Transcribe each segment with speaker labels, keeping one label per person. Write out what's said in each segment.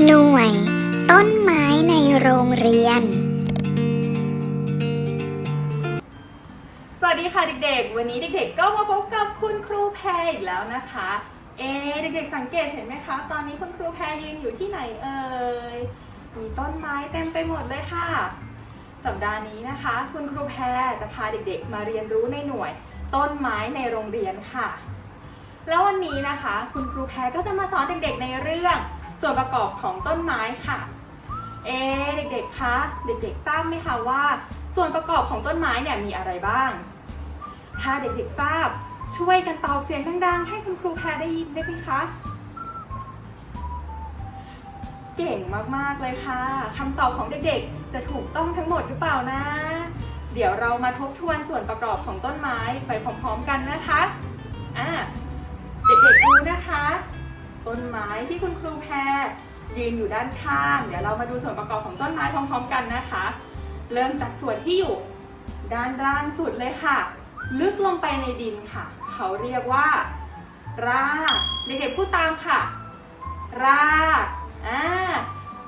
Speaker 1: หน่วย ต้นไม้ในโรงเรียน
Speaker 2: สวัสดีค่ะเด็กๆ วันนี้เด็กๆ ก็มาพบกับคุณครูแพรอีกแล้วนะคะ เอะเด็กๆ สังเกตเห็นไหมคะ ตอนนี้คุณครูแพรยืนอยู่ที่ไหนเอ่ย มีต้นไม้เต็มไปหมดเลยค่ะ สัปดาห์นี้นะคะ คุณครูแพรจะพาเด็กๆ มาเรียนรู้ในหน่วย ต้นไม้ในโรงเรียนค่ะ แล้ววันนี้นะคะ คุณครูแพรก็จะมาสอนเด็กๆ ในเรื่อง ส่วนประกอบของต้นไม้ค่ะ เอเด็กๆคะเด็กๆทราบไหมคะว่า ส่วนประกอบของต้นไม้เนี่ยมีอะไรบ้าง ถ้าเด็กๆทราบช่วยกันตอบเสียงดังๆ ให้คุณครูแพรได้ยินได้ไหมคะ เก่งมากๆเลยค่ะคำตอบของเด็กๆ จะถูกต้องทั้งหมดหรือเปล่านะ เดี๋ยวเรามาทบทวนส่วนประกอบของต้นไม้ไปพร้อมๆกันนะคะอะเด็กๆดูนะคะ ต้นไม้ที่คุณครูแพรยืนอยู่ด้านข้าง เดี๋ยวเรามาดูส่วนประกอบของต้นไม้พร้อมๆกันนะคะ เริ่มจากส่วนที่อยู่ด้านล่างสุดเลยค่ะ ลึกลงไปในดินค่ะ เขาเรียกว่า รากเด็กๆพูดตามค่ะ รากอ่า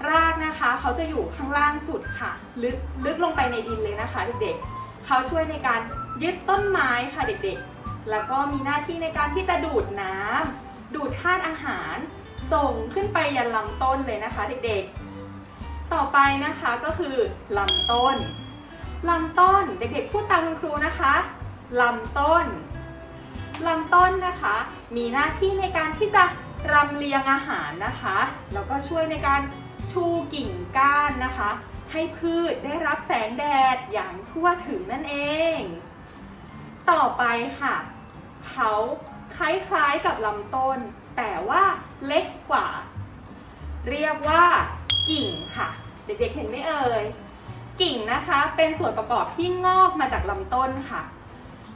Speaker 2: รากนะคะเขาจะอยู่ข้างล่างสุดค่ะ ลึกลึกลงไปในดินเลยนะคะ เด็กๆเขาช่วยในการยึดต้นไม้ค่ะเด็กๆ แล้วก็มีหน้าที่ในการที่จะดูดน้ำ ดูดธาตุอาหาร ส่งขึ้นไปยันลำต้นเลยนะคะเด็กๆ ต่อไปนะคะก็คือลำต้นลำต้นเด็กๆพูดตามคุณครูนะคะลำต้นลำต้นนะคะ มีหน้าที่ในการที่จะรำเลียงอาหารนะคะแล้วก็ช่วยในการชูกิ่งก้านนะคะ ให้พืชได้รับแสงแดดอย่างทั่วถึงนั่นเอง ต่อไปค่ะ เขาคล้ายๆกับลำต้น แต่ว่าเล็กกว่า เรียกว่ากิ่งค่ะ เด็กๆเห็นไหมเอ่ยกิ่งนะคะเป็นส่วนประกอบที่งอกมาจากลำต้นค่ะ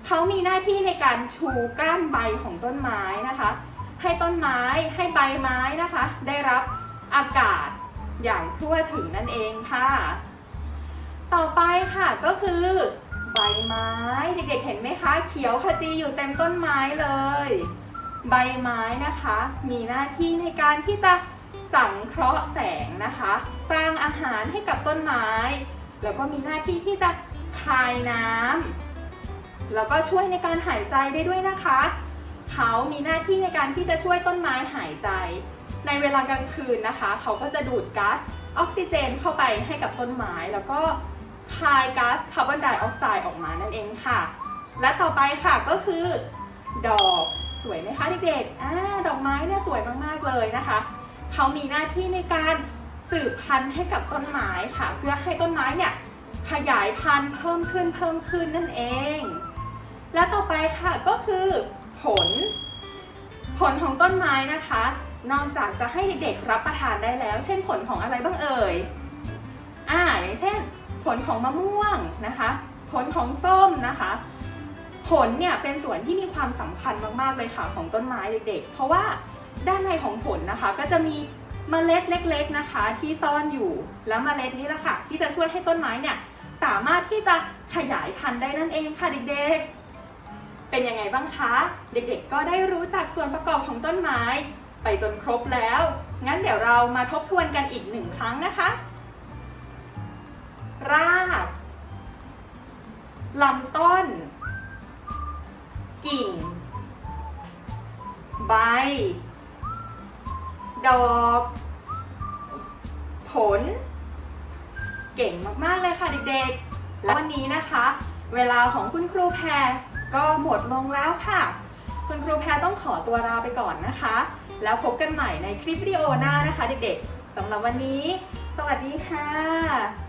Speaker 2: เขามีหน้าที่ในการชูก้านใบของต้นไม้นะคะ ให้ต้นไม้ให้ใบไม้นะคะ ได้รับอากาศอย่างทั่วถึงนั่นเองค่ะ ต่อไปค่ะก็คือ ไม้ เด็กๆเห็นไหมคะ เขียวขจีอยู่เต็มต้นไม้เลย ใบไม้นะคะ มีหน้าที่ในการที่จะสังเคราะห์แสงนะคะ สร้างอาหารให้กับต้นไม้ แล้วก็มีหน้าที่ที่จะคายน้ำแล้วก็ช่วยในการหายใจได้ด้วยนะคะ เขามีหน้าที่ในการที่จะช่วยต้นไม้หายใจ ในเวลากลางคืนนะคะ เขาก็จะดูดก๊าซออกซิเจนเข้าไปให้กับต้นไม้แล้วก็ คายก๊าซคาร์บอนไดออกไซด์ออกมานั่นเองค่ะ และต่อไปค่ะก็คือ ดอกสวยไหมคะเด็กๆอ่าดอกไม้เนี่ยสวยมากๆเลยนะคะเขามีหน้าที่ในการสืบพันธุ์ให้กับต้นไม้ค่ะ เพื่อให้ต้นไม้เนี่ยขยายพันธุ์เพิ่มขึ้นเพิ่มขึ้นนั่นเอง และต่อไปค่ะก็คือผล ผลของต้นไม้นะคะ นอกจากจะให้เด็กๆรับประทานได้แล้ว เช่นผลของอะไรบ้างเอ่ยอ่าอย่างเช่น ผลของมะม่วงนะคะ ผลของส้มนะคะ ผลเนี่ยเป็นส่วนที่มีความสำคัญมากๆเลยค่ะของต้นไม้เด็กๆ เพราะว่าด้านในของผลนะคะ ก็จะมีเมล็ดเล็ก ๆนะคะ ที่ซ่อนอยู่แล้วเมล็ดนี้แหละค่ะ ที่จะช่วยให้ต้นไม้เนี่ยสามารถที่จะขยายพันธุ์ได้นั่นเองค่ะเด็กๆ เป็นยังไงบ้างคะ เด็กๆ ก็ได้รู้จักส่วนประกอบของต้นไม้ ไปจนครบแล้ว งั้นเดี๋ยวเรามาทบทวนกันอีกหนึ่งครั้งนะคะ รากลำต้น กิ่ง ใบ ดอก ผล เก่งมาก ๆ เลยค่ะเด็กๆ และวันนี้นะคะ เวลาของคุณครูแพรก็หมดลงแล้วค่ะ คุณครูแพรต้องขอตัวลาไปก่อนนะคะ แล้วพบกันใหม่ในคลิปวิดีโอหน้านะคะเด็กๆสำหรับวันนี้ สวัสดีค่ะ